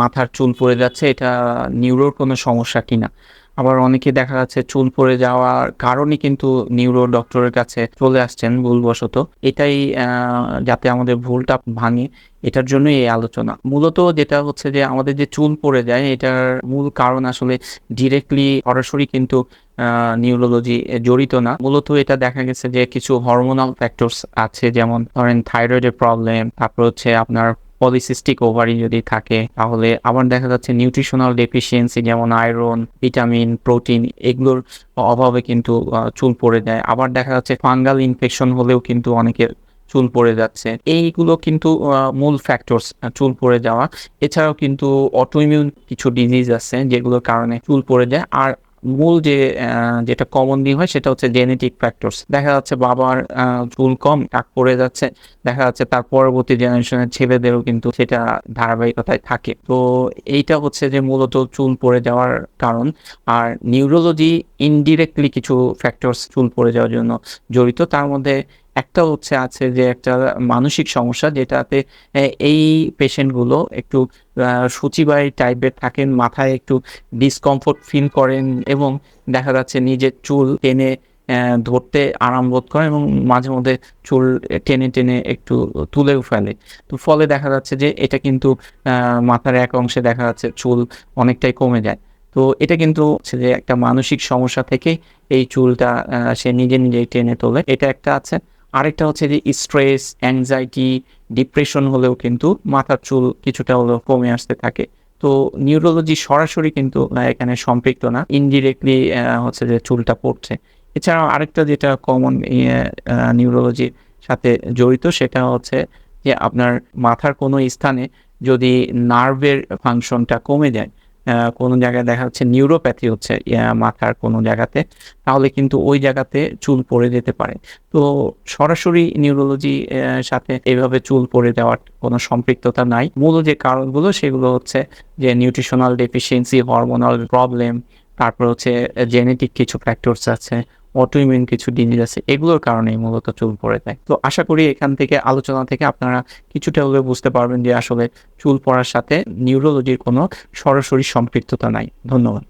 মাথার চুল পড়ে যাচ্ছে, এটা নিউরোর কোনো সমস্যা কিনা। আবার অনেকে দেখা যাচ্ছে চুল পড়ে যাওয়ার কারণে কিন্তু নিউরো ডক্টরের কাছে চলে আসছেন ভুলবশত। এটাই যাতে আমাদের ভুলটা ভাঙে, এটার জন্যই এই আলোচনা। মূলত যেটা হচ্ছে যে আমাদের যে চুল পড়ে যায়, এটার মূল কারণ আসলে ডিরেক্টলি সরাসরি কিন্তু নিউরোলজি জড়িত না। মূলত এটা দেখা গেছে যে কিছু হরমোনাল ফ্যাক্টরস আছে, যেমন ধরেন থাইরয়েডের প্রবলেম তারপর হচ্ছে আপনার পলিসিস্টিক ওভারি যদি থাকে, তাহলে আবার দেখা যাচ্ছে নিউট্রিশনাল ডেফিসিয়েন্সি যেমন আয়রন ভিটামিন প্রোটিন এগুলোর অভাবে কিন্তু চুল পড়ে যায়। আবার দেখা যাচ্ছে ফাঙ্গাল ইনফেকশন হলেও কিন্তু অনেকের চুল পড়ে যাচ্ছে। এইগুলো কিন্তু মূল ফ্যাক্টরস চুল পড়ে যাওয়া। এছাড়াও কিন্তু অটোইমিউন কিছু ডিজিজ আছে যেগুলোর কারণে চুল পড়ে যায়। আর মূল যে যেটা কমন কমনলি হয় সেটা হচ্ছে জেনেটিক ফ্যাক্টরস দেখা যাচ্ছে বাবার চুল কম টাক পড়ে যাচ্ছে, দেখা যাচ্ছে তার পরবর্তী জেনারেশনের ছেলেদেরও কিন্তু সেটা ধারাবাহিকতায় থাকে। তো এইটা হচ্ছে যে মূলত চুল পড়ে যাওয়ার কারণ। আর নিউরোলজি ইনডিরেক্টলি কিছু ফ্যাক্টরস চুল পড়ে যাওয়ার জন্য জড়িত। তার মধ্যে একটা হচ্ছে আছে যে একটা মানসিক সমস্যা যেটাতে এই পেশেন্টগুলো একটু সূচিবাই টাইপের থাকেন, মাথায় একটু ডিসকমফোর্ট ফিল করেন এবং দেখা যাচ্ছে নিজের চুল টেনে ধরতে আরাম বোধ করে এবং মাঝে মধ্যে চুল টেনে টেনে একটু তুলেও ফেলে। তো ফলে দেখা যাচ্ছে যে এটা কিন্তু মাথার এক অংশে দেখা যাচ্ছে চুল অনেকটাই কমে যায়। তো এটা কিন্তু হচ্ছে যে একটা মানসিক সমস্যা থেকে এই চুলটা সে নিজে নিজেই টেনে তোলে। এটা একটা আছে। আরেকটা হচ্ছে যে স্ট্রেস অ্যাংজাইটি ডিপ্রেশন হলেও কিন্তু মাথার চুল কিছুটা হলেও কমে আসতে থাকে। তো নিউরোলজি সরাসরি কিন্তু এখানে সম্পৃক্ত না। ইনডিরেক্টলি হচ্ছে যে চুলটা পড়ছে। এছাড়াও আরেকটা যেটা কমন নিউরোলজির সাথে জড়িত সেটা হচ্ছে যে আপনার মাথার কোনো স্থানে যদি নার্ভের ফাংশনটা কমে যায় কোনো জায়গায় দেখা যাচ্ছে নিউরোপ্যাথি হচ্ছে মাথার কোনো জায়গাতে, তাহলে কিন্তু ওই জায়গাতে চুল পড়ে যেতে পারে। তো সরাসরি নিউরোলজি সাথে এভাবে চুল পড়ে দেওয়ার কোনো সম্পৃক্ততা নাই। মূল যে কারণগুলো সেগুলো হচ্ছে যে নিউট্রিশনাল ডেফিসিয়েন্সি হরমোনাল প্রবলেম তারপর হচ্ছে জেনেটিক কিছু ফ্যাক্টরস আছে অটোইমিউন কিছু ডিজিজ আছে, এগুলোর কারণেই মূলত চুল পড়ে যায়। তো আশা করি এখান থেকে আলোচনা থেকে আপনারা কিছুটা হলে বুঝতে পারবেন যে আসলে চুল পড়ার সাথে নিউরোলজির কোনো সরাসরি সম্পৃক্ততা নাই। ধন্যবাদ।